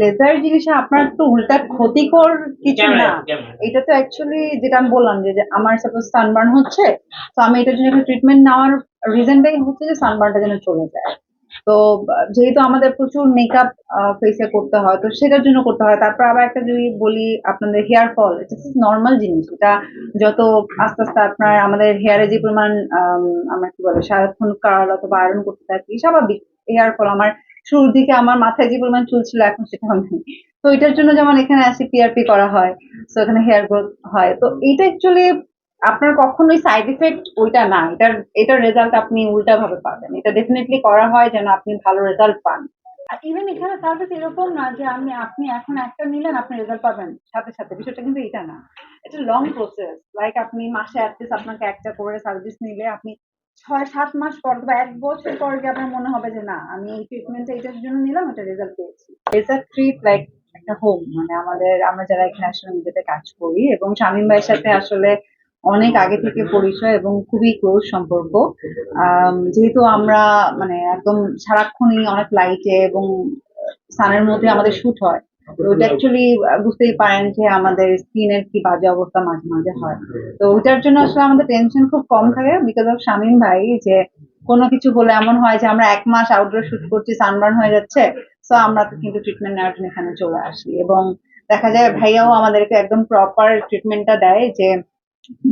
Laser জিনিসে আপনার তো উল্টা ক্ষতিকর কিছু না। এটা তো অ্যাকচুয়ালি যেটা আমি বললাম যে আমার সাপোজ সানবার্ন হচ্ছে তো আমি এটার জন্য একটা ট্রিটমেন্ট নেওয়ার রিজনটাই হচ্ছে যে সানবার্নটা যেন চলে যায়। তো যেহেতু আমাদের প্রচুর মেকআপ ফেসে করতে হয় তো সেটার জন্য করতে হয়। তারপর আবার একটা যদি বলি আপনাদের হেয়ার ফল এটা নর্মাল জিনিস। এটা যত আস্তে আস্তে আপনার আমাদের হেয়ারে যে পরিমাণ আম, আমরা কি বলে সারাক্ষণ কার্ল অথবা আয়রন করতে থাকি স্বাভাবিক। হেয়ার ফল আমার শুরুর দিকে আমার মাথায় যে পরিমাণ চুল ছিল, এখন সেটা নেই। তো এটার জন্য যেমন এখানে আসি পিআরপি করা হয় তো এখানে হেয়ার গ্রোথ হয়। তো এটা অ্যাকচুয়ালি আপনার কখনোই সাইড ইফেক্ট ওইটা না, এটার এটার রেজাল্ট আপনি উল্টা ভাবে পাবেন। এটা ডেফিনেটলি করা হয় যেন আপনি ভালো রেজাল্ট পান। আর ইভেন এখানে সার্ভিস এরকম না যে আমি, আপনি এখন একটা নিলেন, আপনি রেজাল্ট পাবেন সাথে সাথে। বিষয়টা কিন্তু এটা না। এটা লং প্রসেস লাইক আপনি মাসে অ্যাটলিস্ট আপনাকে একটা করে সার্ভিস নিলে আপনি ছয় সাত মাস পর বা এক বছর পর গিয়ে আপনার মনে হবে যে, না, আমি এই ট্রিটমেন্টটা এটার জন্য নিলাম, এটা রেজাল্ট পেয়েছি। লেজার ট্রিট লাইক একটা হোম মানে আমাদের, আমরা যারা এখানে আসলে নিজেদের কাজ করি, এবং শামীম ভাইয়ের সাথে আসলে অনেক আগে থেকে পরিচয় এবং খুবই ক্লোজ সম্পর্ক। যেহেতু আমরা মানে একদম সারাক্ষণই অনেক লাইটে এবং সানের মধ্যে আমাদের শুট হয় ওটা অ্যাকচুয়ালি বুঝতেই পারেন যে আমাদের স্কিনের কি বাজে অবস্থা মাঝে মাঝে হয়। তো ওটার জন্য আসলে আমাদের টেনশন খুব কম থাকে বিকজ অফ শামীম ভাই যে কোনো কিছু হলে এমন হয় যে আমরা এক মাস আউটডোর শুট করছি সানবার্ন হয়ে যাচ্ছে তো আমরা তো কিন্তু ট্রিটমেন্ট নেওয়ার জন্য এখানে চলে আসি। এবং দেখা যায় ভাইয়াও আমাদেরকে একদম প্রপার ট্রিটমেন্টটা দেয় যে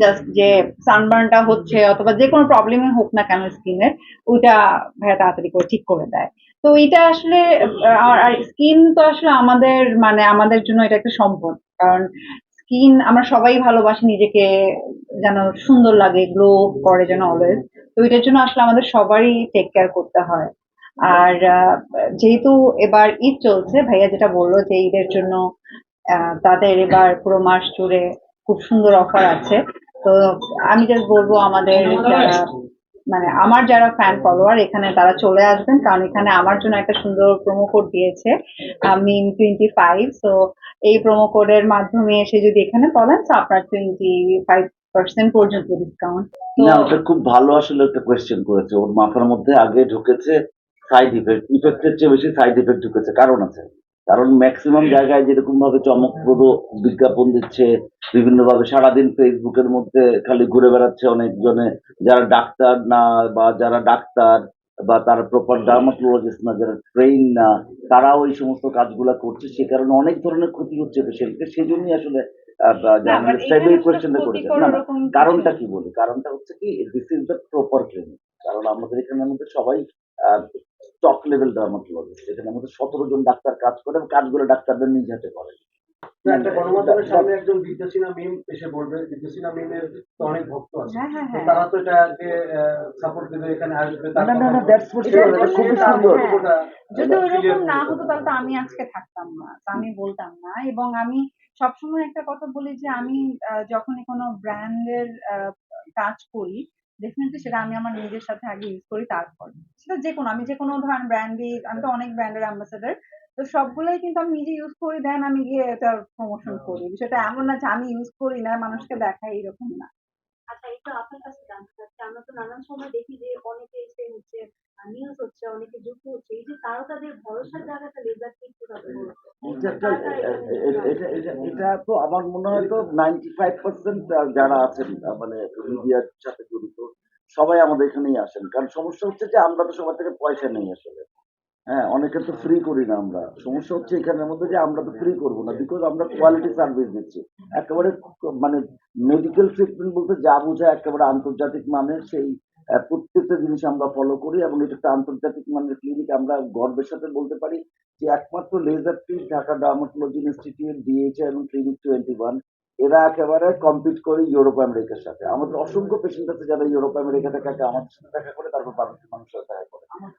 জাস্ট যে সানবার্নটা হচ্ছে অথবা যে কোনো প্রবলেমই হোক না কেন স্কিনের ওইটা ভাইয়া তাড়াতাড়ি করে ঠিক করে দেয়। তো এটা আসলে স্কিন তো আসলে আমাদের মানে আমাদের জন্য এটা একটা সম্পদ। কারণ স্কিন আমরা সবাই ভালোবাসি নিজেকে যেন সুন্দর লাগে গ্লো করে যেন অলওয়েজ তো এটার জন্য আসলে আমাদের সবারই টেক কেয়ার করতে হয়। আর যেহেতু এবার ঈদ চলছে, ভাইয়া যেটা বলল যে ঈদের জন্য তাদের এবার পুরো মাস জুড়ে খুব সুন্দর অফার আছে। তো আমি জাস্ট বলব আমাদের যারা মানে আমার যারা ফ্যান ফলোয়ার এখানে তারা চলে আসবেন, কারণ এখানে আমার জন্য একটা সুন্দর প্রোমো কোড দিয়েছে মিন টোয়েন্টি ফাইভ তো এই প্রোমো কোডের মাধ্যমে এসে যদি এখানে বলেন তো আপনার টোয়েন্টি ফাইভ পার্সেন্ট পর্যন্ত ডিসকাউন্ট না, ওটা খুব ভালো আসলে একটা কোয়েশ্চেন করেছে। ওর মাথার মধ্যে আগে ঢুকেছে সাইড ইফেক্ট ইফেক্টের চেয়ে বেশি সাইড ইফেক্ট ঢুকেছে। কারণ আছে? কারণ ম্যাক্সিমাম জায়গায় যেরকম ভাবে চমকপ্রদ বিজ্ঞাপন দিচ্ছে বিভিন্ন ভাবে সারাদিন ফেসবুকের মধ্যে খালি ঘুরে বেড়াচ্ছে অনেকজনে। যারা ডাক্তার না বা যারা ডাক্তার বা তারা প্রপার ডার্মাটোলজিস্ট না যারা ট্রেন না তারাও এই সমস্ত কাজগুলা করছে। সে কারণে অনেক ধরনের ক্ষতি হচ্ছে পেশেন্টকে। সেই জন্যই আসলে জার্নালিস্টরা কোয়েশ্চেনটা করেছে না না, কারণটা কি বলি? কারণটা হচ্ছে কি this is the proper clinic কারণ আমাদের এখানে মধ্যে সবাই টপ লেভেল ডার্মাটোলজিস্ট এখানে আমাদের সতেরো জন ডাক্তার কাজ করে এবং কাজগুলো ডাক্তারদের নিজ হাতে করে। একটা গণমাধ্যমের সামনে একজন বিদ্যাসিনা মিম এসে বলবে বিদ্যাসিনা মিমের তো অনেক ভক্ত আছে। হ্যাঁ হ্যাঁ তো হ্যাঁ তারা তো এটাকে সাপোর্ট দেবে এখানে আসবে না না না দ্যাটস ফর এটা শিওর আসলে খুবই তার সুন্দর। যদি clear না হতো তাহলে তো আমি আজকে থাকতাম না তো আমি বলতাম না। এবং আমি সবসময় একটা কথা বলি যে আমি আহ, যখনই কোনো ব্র্যান্ডের কাজ করি ডেফিনেটলি সেটা আমি আমার নিজের সাথে আগে ইউজ করি তারপর। সেটা যে কোনো আমি যে কোনো ধরেন ব্র্যান্ডই আমি তো অনেক ব্র্যান্ডের অ্যাম্বাসেডার তো সবগুলোই কিন্তু আমি নিজে ইউজ করি দেন আমি গিয়ে এটা প্রমোশন করি। বিষয়টা এমন না যে আমি ইউজ করি না মানুষকে দেখাই এরকম না। আচ্ছা একটু আপনার কাছে জানতে চাচ্ছি। আমরা তো নানান সময় দেখি যে অনেকে এসে হচ্ছে নিউজ হচ্ছে অনেকে যুক্ত হচ্ছে। এই যে তারকাদের ভরসার জায়গাটা লেজার ঠিক কীভাবে এটা এটা এটা- এটা তো আমার মনে হয় তো নাইনটি ফাইভ পার্সেন্ট যারা আছেন মানে মিডিয়ার সাথে জড়িত সবাই আমাদের এখানেই আসেন। কারণ সমস্যা হচ্ছে যে আমরা তো সবার থেকে পয়সা নেই আসলে। হ্যাঁ অনেকে তো ফ্রি করি না আমরা। সমস্যা হচ্ছে এখানের মধ্যে যে আমরা তো ফ্রি করব না বিকজ আমরা কোয়ালিটি সার্ভিস দিচ্ছি একেবারে মানে মেডিকেল ট্রিটমেন্ট বলতে যা বোঝায় একেবারে আন্তর্জাতিক মানের সেই প্রত্যেকটা জিনিস আমরা ফলো করি এবং এটা একটা আন্তর্জাতিক মানের ক্লিনিক আমরা গর্বের সাথে বলতে পারি যে একমাত্র laser treat Dhaka dermatology institute DHI এবং ক্লিনিক টোয়েন্টি ওয়ান এরা একেবারে কম্পিট করে ইউরোপ আমেরিকার সাথে। আমাদের অসংখ্য পেশেন্ট আছে যারা ইউরোপ আমেরিকা থেকে, আমাদের সাথে দেখা করে তারপর বাংলাদেশের মানুষের দেখা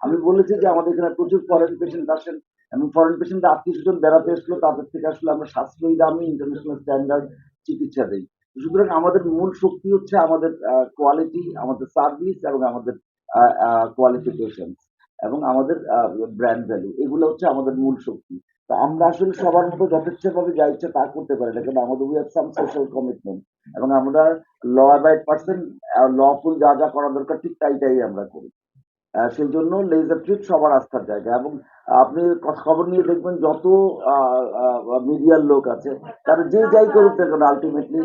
আমি বলেছি যে আমাদের এখানে প্রচুর ফরেন পেশেন্ট আসেন এবং ফরেন পেশেন্ট আত্মীয় স্বজন বেড়াতে এসলো তাদের থেকে আসলে আমরা সাশ্রয়ী দামি ইন্টারন্যাশনাল স্ট্যান্ডার্ড চিকিৎসা দিই। সুতরাং আমাদের মূল শক্তি হচ্ছে আমাদের কোয়ালিটি আমাদের সার্ভিস এবং আমাদের কোয়ালিফিকেশন এবং আমাদের ব্র্যান্ড ভ্যালু এগুলো হচ্ছে আমাদের মূল শক্তি। তো আমরা আসলে সবার মতো যথেচ্ছভাবে যা ইচ্ছা তা করতে পারি না, কারণ আমাদের we have some social commitment এবং আমরা ল অ্যাবাইড পার্সন লফুল যা যা করা দরকার ঠিক তাই তাই আমরা করি। সেই জন্য লেজার ট্রিট সবার আস্থার জায়গা এবং আপনি খবর নিয়ে দেখবেন যত মিডিয়ার লোক আছে, তারা যে যাই করুক না কেন আলটিমেটলি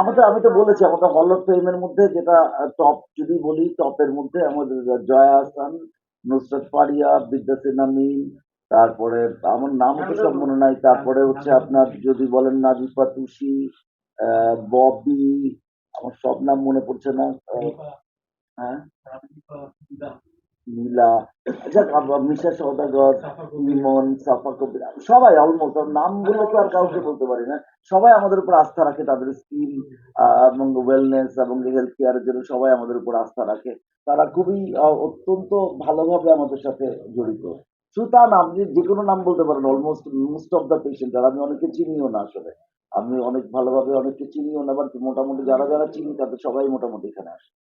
আমাদের, আমি তো বলেছি, আমাদের হল অফ ফেমের মধ্যে যেটা টপ যদি বলি টপের মধ্যে আমাদের জয়া আহসান নুসরাত ফারিয়া, বিদ্যা সিনহা মিম, তারপরে আমার নাম তো সব মনে নাই, তারপরে হচ্ছে আপনার যদি বলেন নাজিফা তুষি ববি, আমার সব নাম মনে পড়ছে না হ্যাঁ? সবাই অলমোস্ট নাম বললে তো আর কাউকে বলতে পারি না। সবাই আমাদের উপর আস্থা রাখে, তাদের এবং ওয়েলনেস এবং হেলথ কেয়ারের জন্য সবাই আমাদের উপর আস্থা রাখে। তারা খুবই অত্যন্ত ভালোভাবে আমাদের সাথে জড়িত। শুধু আপনি যে কোনো নাম বলতে পারেন almost most of the patient আর আমি অনেকে চিনিও না আসলে। আমি অনেক ভালোভাবে অনেককে চিনিও না বাট মোটামুটি যারা যারা চিনি, তাদের সবাই মোটামুটি এখানে আসে।